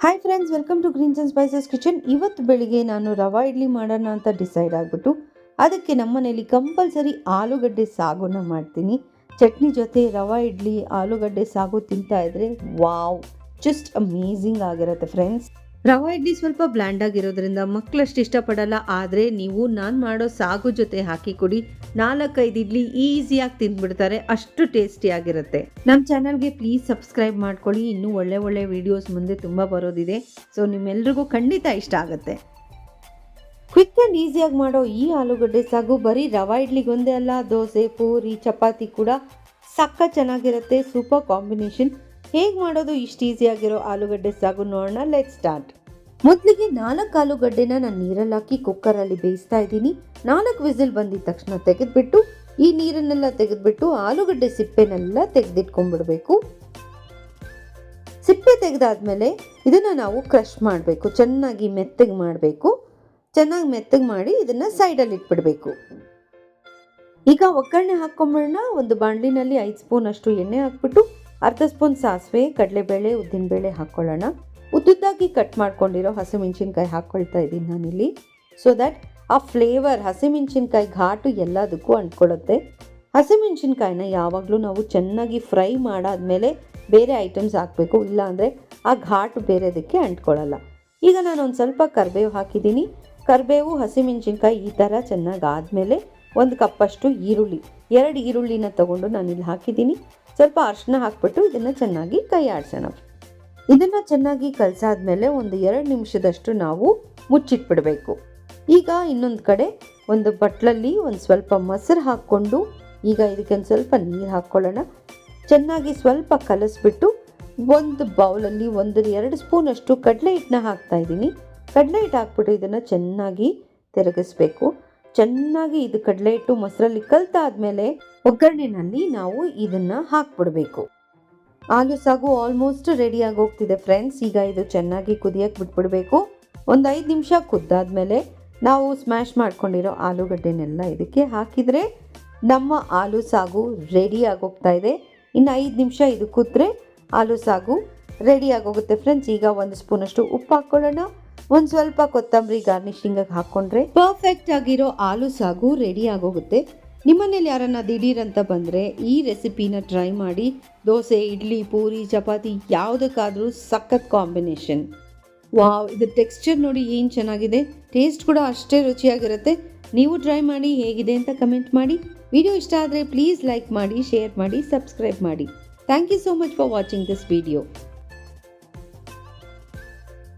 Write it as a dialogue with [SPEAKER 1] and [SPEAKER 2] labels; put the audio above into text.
[SPEAKER 1] Hi friends welcome to greens and spices kitchen ಇವತ್ತು ಬೆಳಿಗ್ಗೆ ನಾನು ರವಾ ಇಡ್ಲಿ ಮಾಡೋಣ ಅಂತ ಡಿಸೈಡ್ ಆಗಿಬಿಟ್ಟು ಅದಕ್ಕೆ ನಮ್ಮ ಮನೇಲಿ ಕಂಪಲ್ಸರಿ ಆಲೂಗಡ್ಡೆ ಸಾಗುನ ಮಾಡ್ತೀನಿ. ಚಟ್ನಿ ಜೊತೆ ರವಾ ಇಡ್ಲಿ, ಆಲೂಗಡ್ಡೆ ಸಾಗು ತಿಂತಾ ಇದ್ರೆ ವಾವ್ ಜಸ್ಟ್ ಅಮೇಝಿಂಗ್ ಆಗಿರುತ್ತೆ ಫ್ರೆಂಡ್ಸ್ ರವಾ ಇಡ್ಲಿ ಸ್ವಲ್ಪ ಬ್ಲ್ಯಾಂಡ್ ಆಗಿರೋದ್ರಿಂದ ಮಕ್ಕಳಷ್ಟು ಇಷ್ಟಪಡಲ್ಲ, ಆದರೆ ನೀವು ನಾನು ಮಾಡೋ ಸಾಗು ಜೊತೆ ಹಾಕಿ ಕೊಡಿ. ನಾಲ್ಕೈದು ಇಡ್ಲಿ ಈಸಿಯಾಗಿ ತಿಂದ್ಬಿಡ್ತಾರೆ, ಅಷ್ಟು ಟೇಸ್ಟಿಯಾಗಿರುತ್ತೆ ನಮ್ಮ ಚಾನಲ್ಗೆ ಪ್ಲೀಸ್ ಸಬ್ಸ್ಕ್ರೈಬ್ ಮಾಡ್ಕೊಳ್ಳಿ, ಇನ್ನೂ ಒಳ್ಳೆ ಒಳ್ಳೆ ವಿಡಿಯೋಸ್ ಮುಂದೆ ತುಂಬ ಬರೋದಿದೆ. ಸೊ ನಿಮ್ಮೆಲ್ರಿಗೂ ಖಂಡಿತ ಇಷ್ಟ ಆಗುತ್ತೆ. ಕ್ವಿಕ್ ಆ್ಯಂಡ್ ಈಸಿಯಾಗಿ ಮಾಡೋ ಈ ಆಲೂಗಡ್ಡೆ ಸಾಗು, ಬರೀ ರವಾ ಇಡ್ಲಿಗೊಂದೇ ಅಲ್ಲ, ದೋಸೆ, ಪೂರಿ, ಚಪಾತಿ ಕೂಡ ಸಕ್ಕ ಚೆನ್ನಾಗಿರುತ್ತೆ ಸೂಪರ್ ಕಾಂಬಿನೇಷನ್ ಹೇಗೆ ಮಾಡೋದು ಇಷ್ಟು ಆಗಿರೋ ಆಲೂಗಡ್ಡೆ ಸಾಗು ನೋಡೋಣ ಲೆಟ್ ಸ್ಟಾರ್ಟ್ ಮೊದಲಿಗೆ ನಾಲ್ಕು ಆಲೂಗಡ್ಡೆನ ನಾನು ನೀರಲ್ಲಿ ಹಾಕಿ ಕುಕ್ಕರಲ್ಲಿ ಬೇಯಿಸ್ತಾ ಇದ್ದೀನಿ. ನಾಲ್ಕು ವಿಸಿಲ್ ಬಂದಿದ ತಕ್ಷಣ ತೆಗೆದುಬಿಟ್ಟು, ಈ ನೀರನ್ನೆಲ್ಲ ತೆಗೆದ್ಬಿಟ್ಟು ಆಲೂಗಡ್ಡೆ ಸಿಪ್ಪೆನೆಲ್ಲ ತೆಗೆದಿಟ್ಕೊಂಡ್ಬಿಡ್ಬೇಕು. ಸಿಪ್ಪೆ ತೆಗೆದಾದ್ಮೇಲೆ ಇದನ್ನು ನಾವು ಕ್ರಷ್ ಮಾಡಬೇಕು, ಚೆನ್ನಾಗಿ ಮೆತ್ತಗೆ ಮಾಡಬೇಕು. ಚೆನ್ನಾಗಿ ಮೆತ್ತಗೆ ಮಾಡಿ ಇದನ್ನು ಸೈಡಲ್ಲಿ ಇಟ್ಬಿಡಬೇಕು. ಈಗ ಒಗ್ಗರಣೆ ಹಾಕ್ಕೊಂಬಿಡೋಣ ಒಂದು ಬಾಣಲಿನಲ್ಲಿ ಐದು ಸ್ಪೂನ್ ಅಷ್ಟು ಎಣ್ಣೆ ಹಾಕ್ಬಿಟ್ಟು ಅರ್ಧ ಸ್ಪೂನ್ ಸಾಸಿವೆ, ಕಡಲೆಬೇಳೆ, ಉದ್ದಿನಬೇಳೆ ಹಾಕ್ಕೊಳ್ಳೋಣ. ಉದ್ದುದ್ದಾಗಿ ಕಟ್ ಮಾಡ್ಕೊಂಡಿರೋ ಹಸಿಮೆಣ್ಸಿನ್ಕಾಯಿ ಹಾಕ್ಕೊಳ್ತಾ ಇದ್ದೀನಿ ನಾನಿಲ್ಲಿ. ಸೊ ದ್ಯಾಟ್ ಆ ಫ್ಲೇವರ್ ಹಸಿಮೆಣ್ಸಿನ್ಕಾಯಿ ಘಾಟು ಎಲ್ಲದಕ್ಕೂ ಅಂಟ್ಕೊಳ್ಳುತ್ತೆ. ಹಸಿಮೆಣ್ಸಿನ್ಕಾಯಿನ ಯಾವಾಗಲೂ ನಾವು ಚೆನ್ನಾಗಿ ಫ್ರೈ ಮಾಡಾದಮೇಲೆ ಬೇರೆ ಐಟಮ್ಸ್ ಹಾಕಬೇಕು. ಇಲ್ಲಾಂದರೆ ಆ ಘಾಟು ಬೇರೆದಕ್ಕೆ ಅಂಟ್ಕೊಳ್ಳಲ್ಲ. ಈಗ ನಾನು ಒಂದು ಸ್ವಲ್ಪ ಕರಿಬೇವು ಹಾಕಿದ್ದೀನಿ. ಕರಿಬೇವು, ಹಸಿಮೆಣ್ಸಿನ್ಕಾಯಿ ಈ ಥರ ಚೆನ್ನಾಗಿ ಆದಮೇಲೆ ಒಂದು ಕಪ್ಪಷ್ಟು ಈರುಳ್ಳಿ. ಎರಡು ಈರುಳ್ಳಿನ ತಗೊಂಡು ನಾನು ಇಲ್ಲಿ ಹಾಕಿದ್ದೀನಿ. ಸ್ವಲ್ಪ ಅರಿಶಿನ ಹಾಕ್ಬಿಟ್ಟು ಇದನ್ನು ಚೆನ್ನಾಗಿ ಕೈ ಆಡಿಸೋಣ. ಇದನ್ನು ಚೆನ್ನಾಗಿ ಕಲಸಾದ್ಮೇಲೆ ಒಂದು ಎರಡು ನಿಮಿಷದಷ್ಟು ನಾವು ಮುಚ್ಚಿಟ್ಬಿಡಬೇಕು. ಈಗ ಇನ್ನೊಂದು ಕಡೆ ಒಂದು ಬಟ್ಲಲ್ಲಿ ಒಂದು ಸ್ವಲ್ಪ ಮೊಸರು ಹಾಕ್ಕೊಂಡು, ಈಗ ಇದಕ್ಕೆ ಒಂದು ಸ್ವಲ್ಪ ನೀರು ಹಾಕ್ಕೊಳ್ಳೋಣ. ಚೆನ್ನಾಗಿ ಸ್ವಲ್ಪ ಕಲಸಿಬಿಟ್ಟು ಒಂದು ಬೌಲಲ್ಲಿ ಒಂದು ಎರಡು ಸ್ಪೂನಷ್ಟು ಕಡಲೆ ಹಿಟ್ಟನ್ನ ಹಾಕ್ತಾ ಇದ್ದೀನಿ. ಕಡಲೆ ಹಿಟ್ಟು ಹಾಕ್ಬಿಟ್ಟು ಇದನ್ನು ಚೆನ್ನಾಗಿ ತಿರುಗಿಸ್ಬೇಕು. ಚೆನ್ನಾಗಿ ಇದು ಕಡಲೆ ಹಿಟ್ಟು ಮೊಸರಲ್ಲಿ ಕಲ್ತಾದ್ಮೇಲೆ ಒಗ್ಗರಣೆನಲ್ಲಿ ನಾವು ಇದನ್ನು ಹಾಕ್ಬಿಡ್ಬೇಕು. ಆಲೂ ಸಾಗು ಆಲ್ಮೋಸ್ಟ್ ರೆಡಿಯಾಗಿ ಹೋಗ್ತಿದೆ ಫ್ರೆಂಡ್ಸ್ ಈಗ ಇದು ಚೆನ್ನಾಗಿ ಕುದಿಯಕ್ಕೆ ಬಿಟ್ಬಿಡಬೇಕು. ಒಂದು ಐದು ನಿಮಿಷ ಕುದ್ದಾದ್ಮೇಲೆ ನಾವು ಸ್ಮ್ಯಾಶ್ ಮಾಡ್ಕೊಂಡಿರೋ ಆಲೂಗಡ್ಡೆನೆಲ್ಲ ಇದಕ್ಕೆ ಹಾಕಿದರೆ ನಮ್ಮ ಆಲೂ ಸಾಗು ರೆಡಿ ಆಗೋಗ್ತಾ ಇದೆ. ಇನ್ನು ಐದು ನಿಮಿಷ ಇದು ಕುದ್ರೆ ಆಲೂ ಸಾಗು ರೆಡಿ ಆಗೋಗುತ್ತೆ ಫ್ರೆಂಡ್ಸ್ ಈಗ ಒಂದು ಸ್ಪೂನಷ್ಟು ಉಪ್ಪು ಹಾಕ್ಕೊಳ್ಳೋಣ. ಒಂದು ಸ್ವಲ್ಪ ಕೊತ್ತಂಬರಿ ಗಾರ್ನಿಶಿಂಗ್ ಹಾಕೊಂಡ್ರೆ ಪರ್ಫೆಕ್ಟ್ ಆಗಿರೋ ಆಲೂ ಸಾಗು ರೆಡಿ ಆಗೋಗುತ್ತೆ. ನಿಮ್ಮನೇಲಿ ಯಾರನ್ನ ದಿಢೀರಂತ ಬಂದರೆ ಈ ರೆಸಿಪಿನ ಟ್ರೈ ಮಾಡಿ ದೋಸೆ, ಇಡ್ಲಿ, ಪೂರಿ, ಚಪಾತಿ ಯಾವುದಕ್ಕಾದರೂ ಸಖತ್ ಕಾಂಬಿನೇಷನ್ ವಾವ್ ಇದು ಟೆಕ್ಸ್ಚರ್ ನೋಡಿ ಏನು ಚೆನ್ನಾಗಿದೆ? ಟೇಸ್ಟ್ ಕೂಡ ಅಷ್ಟೇ ರುಚಿಯಾಗಿರುತ್ತೆ. ನೀವು ಟ್ರೈ ಮಾಡಿ ಹೇಗಿದೆ ಅಂತ ಕಮೆಂಟ್ ಮಾಡಿ. ವಿಡಿಯೋ ಇಷ್ಟ ಆದರೆ ಪ್ಲೀಸ್ ಲೈಕ್ ಮಾಡಿ ಶೇರ್ ಮಾಡಿ ಸಬ್ಸ್ಕ್ರೈಬ್ ಮಾಡಿ. Thank you so much for watching this video